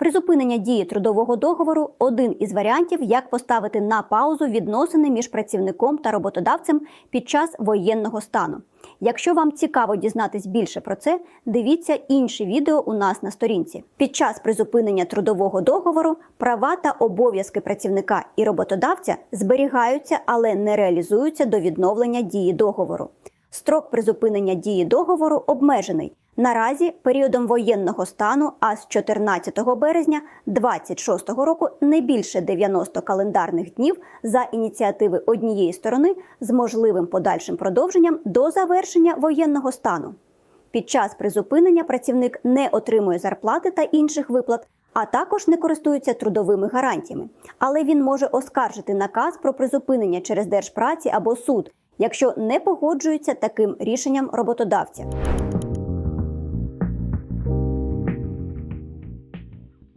Призупинення дії трудового договору один із варіантів, як поставити на паузу відносини між працівником та роботодавцем під час воєнного стану. Якщо вам цікаво дізнатись більше про це, дивіться інші відео у нас на сторінці. Під час призупинення трудового договору права та обов'язки працівника і роботодавця зберігаються, але не реалізуються до відновлення дії договору. Строк призупинення дії договору обмежений. Наразі періодом воєнного стану, а з 14 березня 26 року не більше 90 календарних днів за ініціативи однієї сторони з можливим подальшим продовженням до завершення воєнного стану. Під час призупинення працівник не отримує зарплати та інших виплат, а також не користується трудовими гарантіями. Але він може оскаржити наказ про призупинення через держпраці або суд, якщо не погоджується таким рішенням роботодавця.